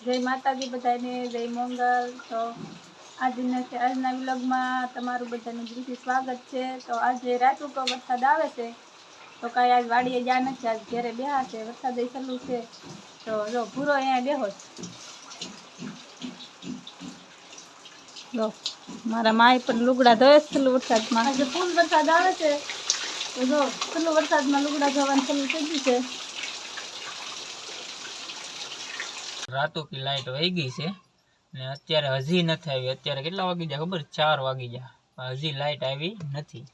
જય માતાજી બધાને, જય મંગલ. તો આજના આજના વ્લોગમાં તમારું બધાનું દિલથી સ્વાગત છે. તો આજે રાત ઉપર વરસાદ આવે છે. તો કાંઈ આજ વાડીએ ગયા નથી, આજ ઘેરે બેહા છે. વરસાદ ચાલુ છે. તો જો, ભૂરો અહીંયા બેહો જો, મારા માય પણ લુગડા ધોવે છે ચાલુ વરસાદમાં. આજે ફૂલ વરસાદ આવે છે. તો જો છેલ્લું વરસાદમાં લુગડા ધોવાનું છેલ્લું થઈ છે. રાતુકી લાઈટ વહી ગઈ છે. ને અત્યારે હજી નથી આવી. અત્યારે કેટલા વાગી ગયા ખબર? ચાર વાગી ગયા. હજી લાઈટ આવી નથી.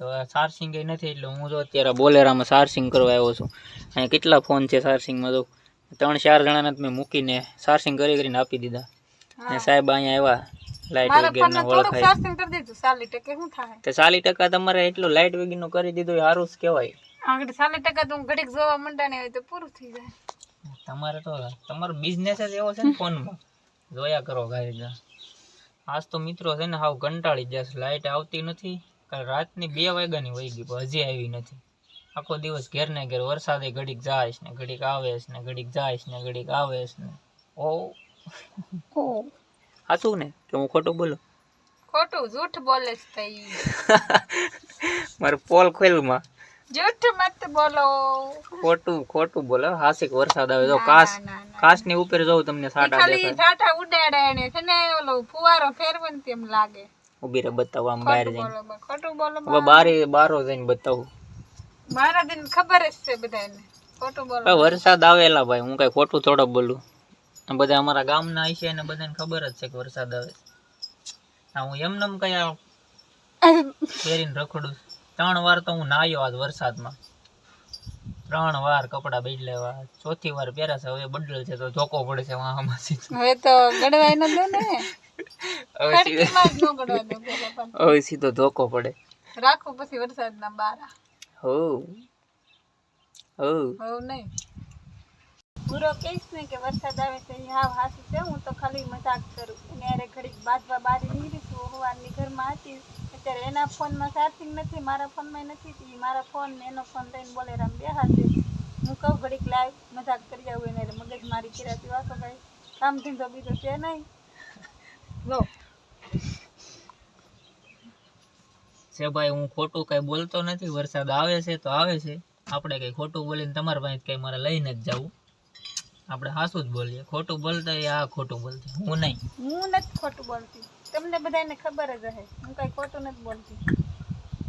તો ચાર્જિંગ કઈ નથી એટલે હું તો અત્યારે બોલેરામાં ચાર્જિંગ કરવા આવ્યો છું. અહીંયા કેટલા ફોન છે ચાર્જિંગમાં તો? ત્રણ ચાર જણાને મેં મૂકીને ચાર્જિંગ કરી કરીને આપી દીધા. ને સાહેબ અહીંયા આવ્યા. લાઈટ વગેરેના ઓળખાય. તો ચાલીસ ટકા તમારે એટલું લાઈટ વગેરેનું કરી દીધું સારું જ કહેવાય. આગળ ચાલીસ ટકા તો ઘડીક જોવા મંડાણી હોય તો પૂરું થઈ જાય. તમારે તો તમારો બિઝનેસ જ એવો છે ને ફોનમાં. જોયા કરો ગાડી આજ તો મિત્રો છે ને હાવ કંટાળી જશે લાઇટ આવતી નથી. કાલ રાતની બે વાગ્યાની વહી ગઈ પણ હજી આવી નથી. આખો દિવસ ઘેર ને ઘેર વરસાદે ઘડીક જાય છે ને ઘડીક આવે છે ને ઘડીક જાય છે ને ઘડીક આવે છે ને. ઓ. સાચું ને? કે હું ખોટું બોલું? ખોટું જૂઠ બોલે છે મારે પોલ ખોલમાં જૂઠ મત બોલો. ખોટું ખોટું બોલો. હાસિક વરસાદ આવે જો કાચની ઉપર જવું તમને સાટા દેખાય. સાટા ઉડાડે એને છે ને ઓલો ફુવારો ફેરવે ને તેમ લાગે. ઊભી રે બતાવો આમ બહાર જઈને. ખોટું બોલો હવે બારે બારો જઈને બતાવું. મારા દિન ખબર જ છે બધાને. ખોટું બોલો. વરસાદ આવેલા ભાઈ હું કઈ ખોટું થોડો બોલું. બધા અમારા ગામના છે ને બધાને ખબર જ છે કે વરસાદ આવે હું એમ કઈ કયા પહેરીને રખડું છું. ત્રણ વાર તો હું નાયો આજ વરસાદમાં. ત્રણ વાર કપડા બદલાવ્યા ચોથી વાર પહેર્યા છે હવે બદલ છે તો ધોકો પડે છે વાહમાં સીધો. હવે તો ગડવાય ન દે ને. હવે સીધો ધોકો પડે. રાખો પછી વરસાદના બારા. હો. હો. હો નહીં. પૂરો કહીશ ને કે વરસાદ આવે છે હાવ હાસું છે. હું તો ખાલી મજાક કરું. અને ઘડીક બાજવા બારી નીકળી છું. સવારની ઘરમાં હતી. અત્યારે એના ફોનમાં ચાર્જિંગ નથી મારા ફોનમાં નથી એ મારા ફોન ને એનો ફોન લઈને બોલે રામ બે હાથે હું કહું ઘડીક લાઈવ મજાક કરી આવું એને મગજ મારી કિરાતી વાસો ભાઈ કામ ધંધો બીજો છે નહીં. લો. છે ભાઈ હું ખોટું કઈ બોલતો નથી વરસાદ આવે છે તો આવે છે. આપણે કઈ ખોટું બોલીને તમારા પાસે કઈ મારે લઈને જ જવું. આપણે હાસું જ બોલીએ. ખોટું બોલતા આ ખોટું બોલતી હું નહીં. હું નથી ખોટું બોલતી. તમને બધાને ખબર જ હશે. હું કઈ ખોટું નથી બોલતી.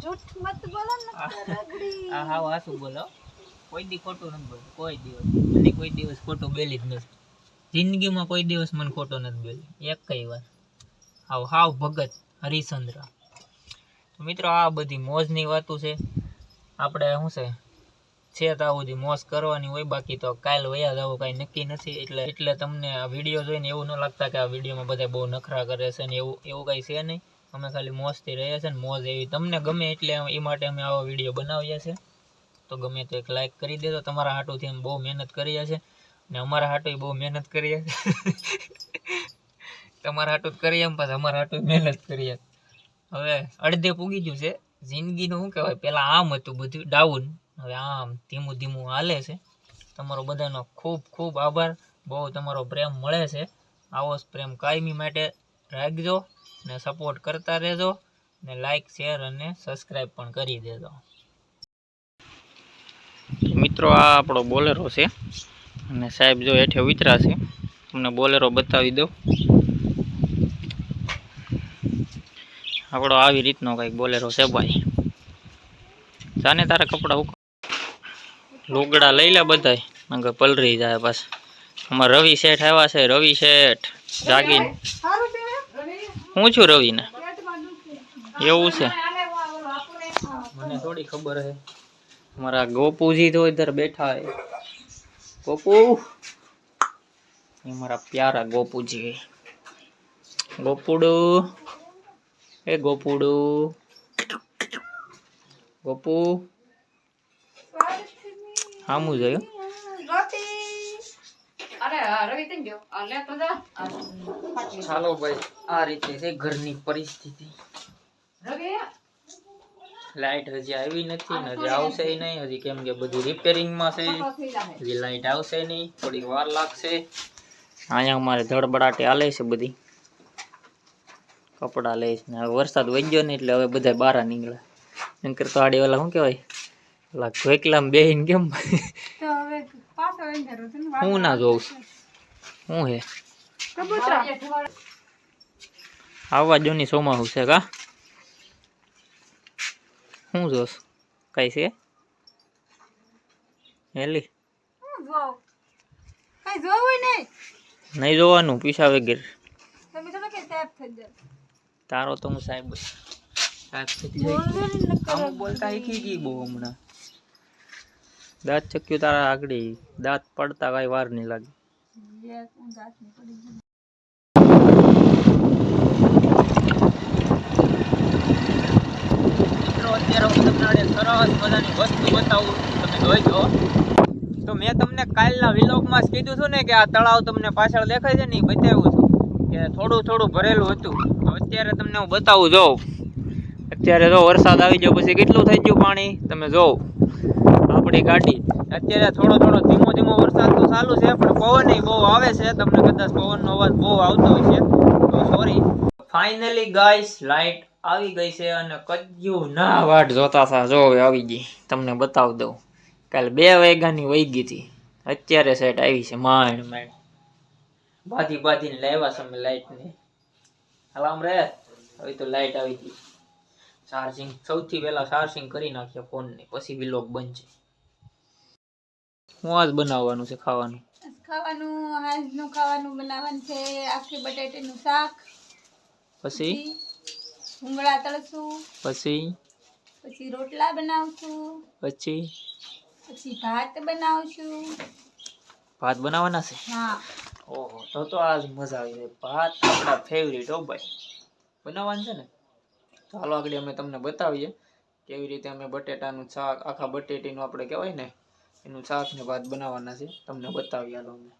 જૂઠ મત બોલો ને રગડી. આ હા હાસું બોલો. કોઈ દી ખોટું નથી બોલતું. કોઈ દિવસ. મને કોઈ દિવસ ખોટું બોલી જ નથી. જિંદગીમાં કોઈ દિવસ મને ખોટો નથી બોલી. એક કઈ વાર હાવ હાવ ભગત હરિશ્ચંદ્ર. મિત્રો આ બધી મોજની વાતો છે. આપણે શું છે? છે સુધી મોસ કરવાની હોય. બાકી તો કાલ વયા જવું, કાંઈ નક્કી નથી. એટલે એટલે તમને આ વીડિયો જોઈને એવું ન લાગતા કે આ વિડીયોમાં બધા બહુ નખરા કરે છે ને એવું એવું કાંઈ છે નહીં. અમે ખાલી મોજથી રહ્યા છે ને મોજ એવી. તમને ગમે એટલે એ માટે અમે આવો વીડિયો બનાવ્યા છે તો ગમે તો એક લાઈક કરી દેજો. તમારા હાટુથી અમે બહુ મહેનત કરીએ છે ને અમારા હાટુ બહુ મહેનત કરીએ તમારા હાટું કરીએ એમ પાછા અમારા હાટું મહેનત કરીએ. હવે અડધે પૂગી ગયું છે. જિંદગીનું શું કહેવાય? પહેલાં આમ હતું બધું, ડાઉન. હવે આમ ધીમું ધીમું હાલે છે. તમારો બધાનો ખૂબ ખૂબ આભાર. બહુ તમારો પ્રેમ મળે છે. આવો જ પ્રેમ કાયમી માટે રાખજો ને સપોર્ટ કરતા રહેજો ને લાઈક શેર અને સબસ્ક્રાઈબ પણ કરી દેજો. મિત્રો, આ આપણો બોલેરો છે. અને સાહેબ જો હેઠે ઉતરા છે. તમને બોલેરો બતાવી દઉં. આપણો આવી રીતનો કંઈક બોલેરો છે ભાઈ. જાને તારા કપડા લુગડા લઈ લે બધાય. નકર પલરી જાય પાછા. અમાર રવિ શેઠ આવ્યા છે રવિ શેઠ. જાગીને. હું છું રવિને? એવું છે. મને થોડી ખબર છે અમારા ગોપુજી તો ઇધર બેઠા હે. ગોપુ! એ મારા પ્યારા ગોપુજી. ગોપુડુ. એ ગોપુડુ. ગોપુ! હામું જોયું ચાલો ભાઈ આ રીતે છે ઘરની પરિસ્થિતિ. લાઈટ હજી આવી નથી ને હજી આવશે નહીં હજી કેમ કે બધું રિપેરિંગમાં છે. હજી લાઈટ આવશે નહીં થોડીક વાર લાગશે. અહીંયા અમારે ધડબડાટી હાલે છે બધી. કપડાં લે છે ને હવે વરસાદ વધ્યો ને એટલે હવે બધા બહાર નીકળ્યા. એમ તો આડી ઓલા શું કહેવાય? ઓલા ઘોકલામાં બેહીને કેમ? તો હવે પાછો અંધારો છે હું ના જોઉં હું શું હે? કબૂતરા. આવવા જોની સોમા છે કા? શું જોશ. કઈ છે? હેલી. હું કઈ જોવું નહીં? નહીં જોવાનું પીસા વગેરે. તમે થોડો કે સાફ થઈ જાય. તારો તો હું સાહેબ સાહેબ થઈ જાય. બોલતા શીખી ગઈ બહુ હમણાં. દાંત ચક્યું તારા આગળી દાંત પડતા કઈ વાર નહીં લાગે. સરસ મજાની વસ્તુ બતાવું. તમે જોઈજો તો મેં તમને કાલના વિલોગમાં જ કીધું હતું ને કે આ તળાવ તમને પાછળ દેખાય છે ને બતાવ્યું છું. કે થોડું થોડું ભરેલું હતું. અત્યારે તમને હું બતાવું, જોઉં. અત્યારે જો વરસાદ આવી ગયો, પછી કેટલું થઈ ગયું પાણી? તમે જોવો આપણી ગાડી અત્યારે થોડો થોડો ધીમો ધીમો વરસાદ તો ચાલુ છે, પણ પવન બહુ આવે છે. તમને કદાચ પવનનો અવાજ બહુ આવતો હોય છે. તો સોરી ફાઇનલી ગાઈસ લાઈટ આવી ગઈ છે અને કજ્યું ના વાટ જોતા હતા જો હવે આવી ગઈ. તમને બતાવી દઉં. કાલે બે વાગ્યાની વહી ગઈ હતી. અત્યારે સેટ આવી છે માંડ માંડ. બાધી બાધીને લાવ્યા છે અમે લાઈટને હલામ રે હવે તો લાઈટ આવી ગઈ. ચાર્જિંગ સૌથી પહેલા ચાર્જિંગ કરી નાખ્યા ફોનને. પછી વિલોગ બનશે. હું આજ બનાવવાનું છે ખાવાનું. ખાવાનું આજનું ખાવાનું બનાવવાનું છે આખી બટાટાનું શાક પછી? ભૂંગળા તળશું પછી? પછી રોટલા બનાવશું પછી? પછી ભાત બનાવશું. ભાત બનાવવાના છે? હા. ઓહો તો તો આજ મજા આવી જાય. ભાત આપણા ફેવરિટ હો ભાઈ. બનાવવાનું છે ને? ચાલો આગળ અમે તમને બતાવીએ. કેવી રીતે અમે બટેટાનું શાક આખા બટેટીનું આપણે કહેવાય ને એનું શાક ને ભાત બનાવવાના છે. તમને બતાવી આલો અમે.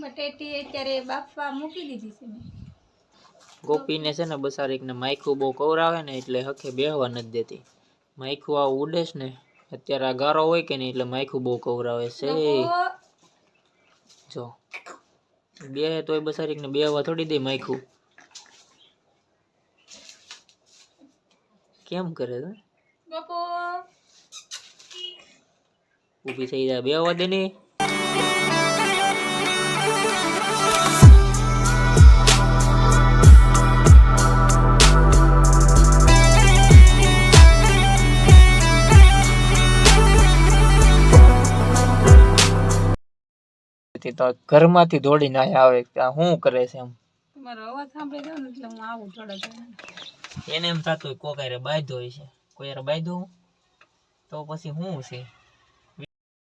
બટેટી અત્યારે બાફવા મૂકી દીધી છે ગોપીને છે ને બસારીકને માયખું બહુ કવરાવે ને એટલે હખે બેહવા નથી દેતી. માયખું આ ઉડેશ ને અત્યારે આ ગારો હોય કે નહીં એટલે માયખું બહુ કવરાવે છે. જો. બે તોય બસારીકને બેહવા થોડી દે માયખું કેમ કરે છે ઊભી થઈ જાય. બે ને. તો ઘરમાંથી દોડીને આયા આવે ત્યાં શું કરે છે એમ? તમારો અવાજ સાંભળી જાવ ને એટલે હું આવું થોડા જણા એને એમ થતું કોક હારે બાંધ્યો હોય છે. કોઈ હારે બાંધ્યો? તો પછી શું છે?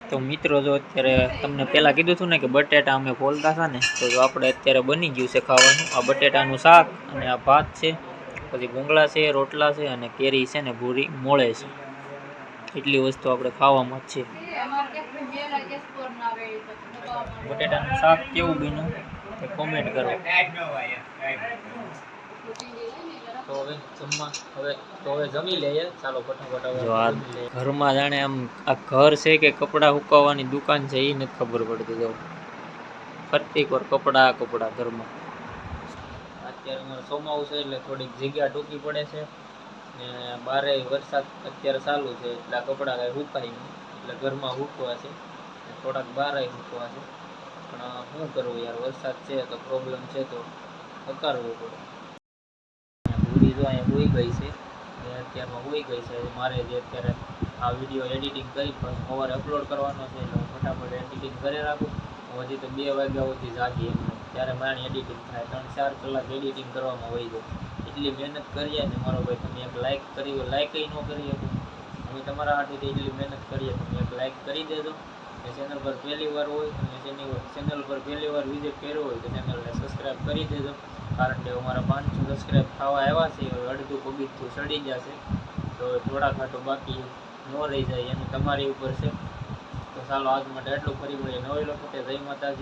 તો મિત્રો જો અત્યારે તમને પહેલાં કીધું હતું ને કે બટેટા અમે ફોલતા હતા ને, તો જો આપણે અત્યારે બની ગયું છે ખાવાનું. આ બટેટાનું શાક અને આ ભાત છે, પછી ભૂંગળા છે, રોટલા છે અને કેરી છે ને ભૂરી મોળે છે. એટલી વસ્તુ આપણે ખાવામાં જ છે. બટેટાનું શાક કેવું બન્યું? કોમેન્ટ કરો. તો હવે જમવા હવે તો હવે જમી લઈએ. ચાલો ફટાફટ હવે ઘરમાં જાણે આમ આ ઘર છે કે કપડાં સુકાવવાની દુકાન છે એ નથી ખબર પડતી. જો ફરતી વાર કપડાં કપડાં ઘરમાં. અત્યારે અમારે ચોમાવું છે એટલે થોડીક જગ્યા ટૂંકી પડે છે. ને બારે વરસાદ અત્યારે ચાલુ છે એટલે આ કપડાં કાંઈ સુકાય નહીં. એટલે ઘરમાં સૂકવા છે થોડાક બારે સૂકવા છે. પણ શું કરવું યાર વરસાદ છે તો પ્રોબ્લેમ છે તો હકારવું પડે. જો અહીંયા હોઈ ગઈ છે. એ અત્યારમાં હોઈ ગઈ છે. મારે જે અત્યારે આ વીડિયો એડિટિંગ કરી, પણ સવારે અપલોડ કરવાનો છે, એટલે હું ફટાફટ એડિટિંગ કરી રાખું. હું હજી તો બે વાગ્યા સુધી જાગી એમ. ત્યારે મારી એડિટિંગ થાય. ત્રણ, ચાર કલાક એડિટિંગ કરવામાં હોય છે એટલી મહેનત કરીએ ને મારો ભાઈ, તમે એક લાઇક કરી લાઇક ન કરી શકો. અમે તમારા હાથે એટલી મહેનત કરીએ, તમે એક લાઇક કરી દેજો. ચેનલ પર પહેલી વાર હોય અને ચેનલ ચેનલ પર પહેલી વાર વિઝિટ કર્યો હોય તો ચેનલને સબસ્ક્રાઈબ કરી દેજો. કારણ કે અમારા પાંચસો સબસ્ક્રાઈબ થવા આવ્યા છે, હવે અડધું પગીચું ચડી જશે. તો થોડા ખાટો બાકી ન રહી જાય એનું તમારી ઉપર છે. તો ચાલો આજ માટે એટલું ફરી મળીએ નવી લોકો જય માતાજી.